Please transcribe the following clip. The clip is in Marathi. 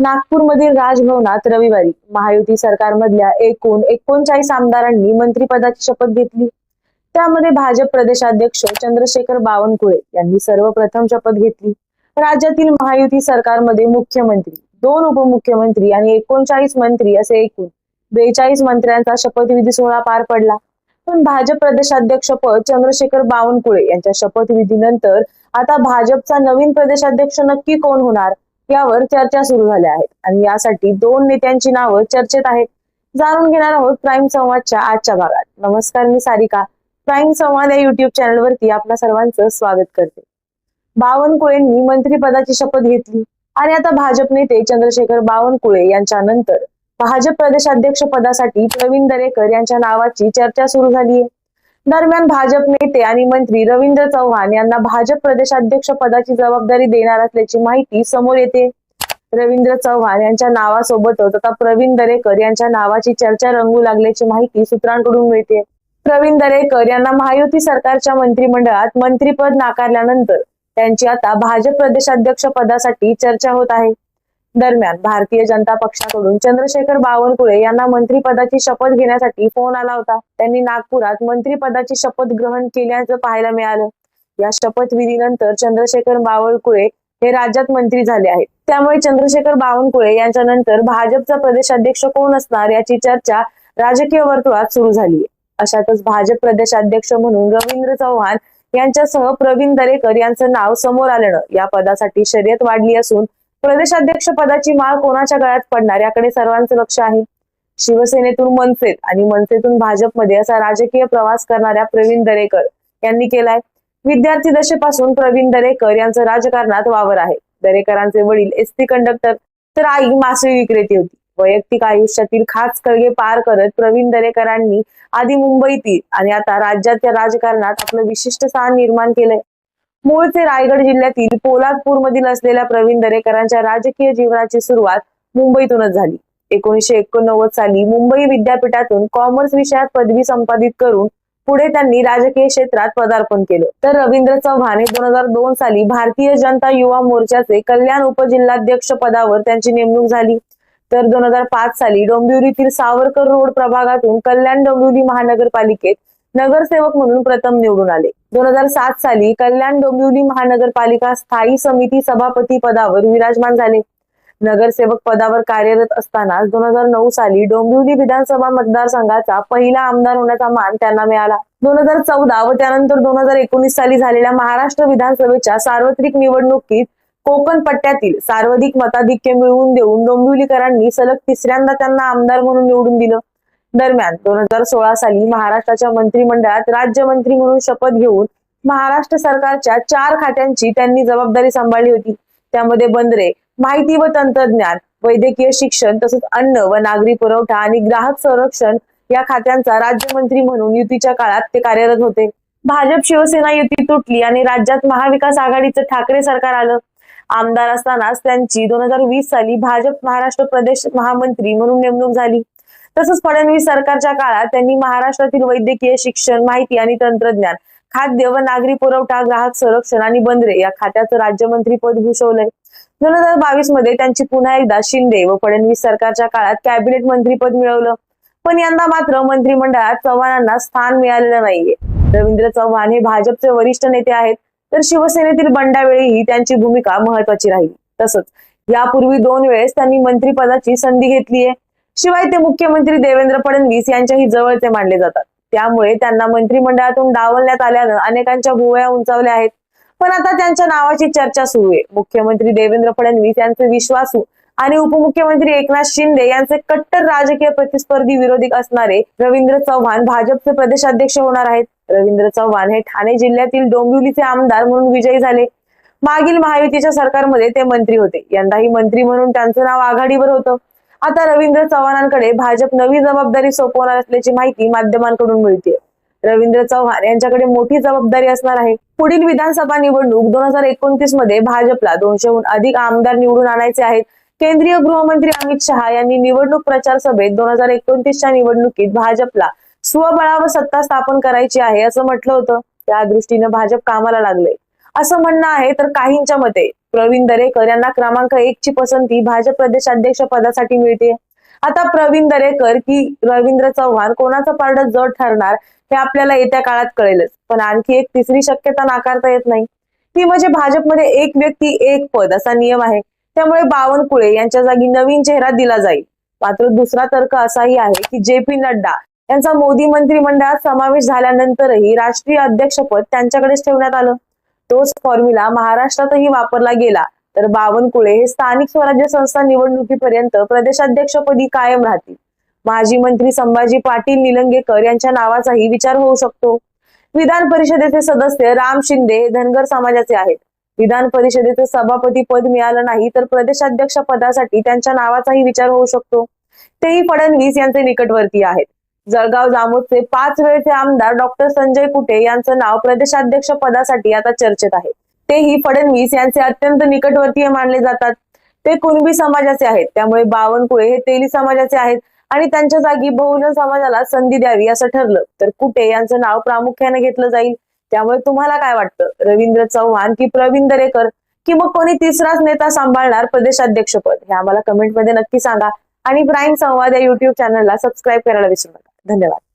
नागपूरमधील राजभवनात रविवारी महायुती सरकारमधल्या एकूण एकोणचाळीस आमदारांनी मंत्रिपदाची शपथ घेतली. त्यामध्ये भाजप प्रदेशाध्यक्ष चंद्रशेखर बावनकुळे यांनी सर्वप्रथम शपथ घेतली. राज्यातील महायुती सरकारमध्ये मुख्यमंत्री दोन उपमुख्यमंत्री आणि एकोणचाळीस मंत्री असे एकूण बेचाळीस मंत्र्यांचा शपथविधी सोहळा पार पडला. पण भाजप प्रदेशाध्यक्ष पद चंद्रशेखर बावनकुळे यांच्या शपथविधीनंतर आता भाजपचा नवीन प्रदेशाध्यक्ष नक्की कोण होणार? यावर चर्चा सुरू झाल्या आहेत. आणि यासाठी दोन नेत्यांची नावं चर्चेत आहेत. जाणून घेणार आहोत प्राईम संवादच्या आजच्या भागात. नमस्कार मी सारिका. प्राईम संवाद या युट्यूब चॅनलवरती आपल्या सर्वांचं स्वागत करते. बावनकुळेंनी मंत्रिपदाची शपथ घेतली. आणि आता भाजप नेते चंद्रशेखर बावनकुळे यांच्या नंतर भाजप प्रदेशाध्यक्ष पदासाठी प्रवीण दरेकर यांच्या नावाची चर्चा सुरू झाली आहे. दरम्यान भाजप नेते आणि मंत्री रवींद्र चव्हाण यांना भाजप प्रदेशाध्यक्ष पदाची जबाबदारी देणार असल्याची माहिती समोर येते. रवींद्र चव्हाण यांच्या नावासोबतच आता प्रवीण दरेकर यांच्या नावाची चर्चा रंगू लागल्याची माहिती सूत्रांकडून मिळते. प्रवीण दरेकर यांना महायुती सरकारच्या मंत्रिमंडळात मंत्रीपद नाकारल्यानंतर त्यांची आता भाजप प्रदेशाध्यक्ष पदासाठी चर्चा होत आहे. दरम्यान भारतीय जनता पक्षाकडून चंद्रशेखर बावनकुळे यांना मंत्रीपदाची शपथ घेण्यासाठी फोन आला होता. त्यांनी नागपुरात मंत्रीपदाची शपथ ग्रहण केल्याचं पाहायला मिळालं. या शपथविधीनंतर चंद्रशेखर बावनकुळे हे राज्यात मंत्री झाले आहेत. त्यामुळे चंद्रशेखर बावनकुळे यांच्या नंतर भाजपचा प्रदेशाध्यक्ष कोण असणार याची चर्चा राजकीय वर्तुळात सुरू झाली अशातच भाजप प्रदेशाध्यक्ष म्हणून रवींद्र चव्हाण यांच्यासह प्रवीण दरेकर यांचं नाव समोर आल्यानं या पदासाठी शर्यत वाढली असून प्रदेशाध्यक्ष पदाची माळ कोणाच्या गळ्यात पडणार याकडे सर्वांचं लक्ष आहे. शिवसेनेतून मनसेत आणि मनसेतून भाजपमध्ये असा राजकीय प्रवास करणाऱ्या प्रवीण दरेकर यांनी केलाय. विद्यार्थी दशेपासून प्रवीण दरेकर यांचं राजकारणात वावर आहे. दरेकरांचे वडील एसटी कंडक्टर तर आई मासळी विक्रेती होती. वैयक्तिक आयुष्यातील खास कळगे पार करत प्रवीण दरेकरांनी आधी मुंबईतील आणि आता राज्याच्या राजकारणात आपलं विशिष्ट स्थान निर्माण केलंय. मूळचे रायगड जिल्ह्यातील पोलादपूर मधील असलेल्या प्रवीण दरेकरांच्या राजकीय जीवनाची सुरुवात मुंबईतूनच झाली. एकोणीशे एकोणनव्वद साली मुंबई विद्यापीठातून कॉमर्स विषयात पदवी संपादित करून पुढे त्यांनी राजकीय क्षेत्रात पदार्पण केलं. तर रवींद्र चव्हाण हे दोन हजार दोन साली भारतीय जनता युवा मोर्चाचे कल्याण उपजिल्हाध्यक्ष पदावर त्यांची नेमणूक झाली. तर दोन हजार पाच साली डोंबिवलीतील सावरकर रोड प्रभागातून कल्याण डोंबिवली महानगरपालिकेत नगरसेवक म्हणून प्रथम निवडून आले. दोन हजार सात साली कल्याण डोंबिवली महानगरपालिका स्थायी समिती सभापती पदावर विराजमान झाले. नगरसेवक पदावर कार्यरत असतानाच दोन हजार नऊ साली डोंबिवली विधानसभा मतदारसंघाचा पहिला आमदार होण्याचा मान त्यांना मिळाला. दोन हजार चौदा व त्यानंतर दोन हजार एकोणीस साली झालेल्या महाराष्ट्र विधानसभेच्या सार्वत्रिक निवडणुकीत कोकण पट्ट्यातील सर्वाधिक मताधिक्य मिळवून देऊन डोंबिवलीकरांनी सलग तिसऱ्यांदा त्यांना आमदार म्हणून निवडून दिलं. दरम्यान दोन हजार सोळा साली महाराष्ट्राच्या मंत्रिमंडळात राज्यमंत्री म्हणून शपथ घेऊन महाराष्ट्र सरकारच्या चार खात्यांची त्यांनी जबाबदारी सांभाळली होती. त्यामध्ये बंदरे माहिती व तंत्रज्ञान वैद्यकीय शिक्षण तसंच अन्न व नागरी पुरवठा आणि ग्राहक संरक्षण या खात्यांचा राज्यमंत्री म्हणून युतीच्या काळात ते कार्यरत होते. भाजप शिवसेना युती तुटली आणि राज्यात महाविकास आघाडीचं ठाकरे सरकार आलं. आमदार असतानाच त्यांची दोन हजार वीस साली भाजप महाराष्ट्र प्रदेश महामंत्री म्हणून नेमणूक झाली. तसंच फडणवीस सरकारच्या काळात त्यांनी महाराष्ट्रातील वैद्यकीय शिक्षण माहिती आणि तंत्रज्ञान खाद्य व नागरी पुरवठा ग्राहक संरक्षण आणि बंदरे या खात्याचं राज्यमंत्री पद भूषवलंय. दोन हजार बावीसमध्ये त्यांची पुन्हा एकदा शिंदे व फडणवीस सरकारच्या काळात कॅबिनेट मंत्रीपद मिळवलं. पण यंदा मात्र मंत्रिमंडळात चव्हाणांना स्थान मिळालेलं नाहीये. रवींद्र चव्हाण हे भाजपचे वरिष्ठ नेते आहेत तर शिवसेनेतील बंडावेळीही त्यांची भूमिका महत्वाची राहिली. तसंच यापूर्वी दोन वेळेस त्यांनी मंत्रिपदाची संधी घेतली आहे शिवाय ते मुख्यमंत्री देवेंद्र फडणवीस यांच्याही जवळचे मानले जातात. त्यामुळे त्यांना मंत्रिमंडळातून डावलण्यात आल्यानं अनेकांच्या भुवया उंचावल्या आहेत. पण आता त्यांच्या नावाची चर्चा सुरू आहे. मुख्यमंत्री देवेंद्र फडणवीस यांचे विश्वासू आणि उपमुख्यमंत्री एकनाथ शिंदे यांचे कट्टर राजकीय प्रतिस्पर्धी विरोधी असणारे रवींद्र चव्हाण भाजपचे प्रदेशाध्यक्ष होणार आहेत. रवींद्र चव्हाण हे ठाणे जिल्ह्यातील डोंबिवलीचे आमदार म्हणून विजयी झाले. मागील महायुतीच्या सरकारमध्ये ते मंत्री होते. यंदाही मंत्री म्हणून त्यांचं नाव आघाडीवर होतं. आता रवींद्र चव्हाणांकडे भाजप नवी जबाबदारी सोपवणार असल्याची माहिती माध्यमांकडून मिळते रवींद्र चव्हाण यांच्याकडे मोठी जबाबदारी असणार आहे. पुढील विधानसभा निवडणूक दोन हजार एकोणतीसमध्ये भाजपला दोनशेहून अधिक आमदार निवडून आणायचे आहेत. केंद्रीय गृहमंत्री अमित शहा यांनी निवडणूक प्रचार सभेत दोन हजार एकोणतीसच्या निवडणुकीत भाजपला स्वबळावर सत्ता स्थापन करायची आहे असं म्हटलं होतं. त्या दृष्टीनं भाजप कामाला लागले असं म्हणणं आहे तर काहींच्या मते प्रवीण दरेकर यांना क्रमांक एक ची पसंती भाजप प्रदेशाध्यक्ष पदासाठी मिळते. आता प्रवीण दरेकर की रवींद्र चव्हाण कोणाचं पारड जड ठरणार हे आपल्याला येत्या काळात कळेलच. पण आणखी एक तिसरी शक्यता नाकारता येत नाही. ती म्हणजे भाजपमध्ये एक व्यक्ती एक पद असा नियम आहे. त्यामुळे बावनकुळे यांच्या जागी नवीन चेहरा दिला जाईल. मात्र दुसरा तर्क असाही आहे की जे पी नड्डा यांचा मोदी मंत्रिमंडळात समावेश झाल्यानंतरही राष्ट्रीय अध्यक्षपद त्यांच्याकडेच ठेवण्यात आलं. तोच फॉर्म्युला महाराष्ट्रातही वापरला गेला. तर बावनकुळे हे स्थानिक स्वराज्य संस्था निवडणुकीपर्यंत प्रदेशाध्यक्षपदी कायम राहतील. माजी मंत्री संभाजी पाटील निलंगेकर यांच्या नावाचाही विचार होऊ शकतो. विधान परिषदेचे सदस्य राम शिंदे हे धनगर समाजाचे आहेत. विधान परिषदेचे सभापती पद मिळालं नाही तर प्रदेशाध्यक्ष पदासाठी त्यांच्या नावाचाही विचार होऊ शकतो. तेही फडणवीस यांचे निकटवर्ती आहेत. जळगाव जामोदचे पाच वेळचे आमदार डॉक्टर संजय कुटे यांचं नाव प्रदेशाध्यक्ष पदासाठी आता चर्चेत आहे. तेही फडणवीस यांचे अत्यंत निकटवर्तीय मानले जातात. ते कुणबी समाजाचे आहेत. त्यामुळे बावनकुळे हे तेली समाजाचे आहेत आणि त्यांच्या जागी बहुजन समाजाला संधी द्यावी असं ठरलं. तर कुटे यांचं नाव प्रामुख्याने घेतलं जाईल. त्यामुळे तुम्हाला काय वाटतं? रवींद्र चव्हाण की प्रवीण दरेकर? की मग कोणी तिसराच नेता सांभाळणार प्रदेशाध्यक्षपद हे आम्हाला कमेंटमध्ये नक्की सांगा. आणि प्राईम संवाद या युट्यूब चॅनलला सबस्क्राईब करायला विसरू नका. धन्यवाद.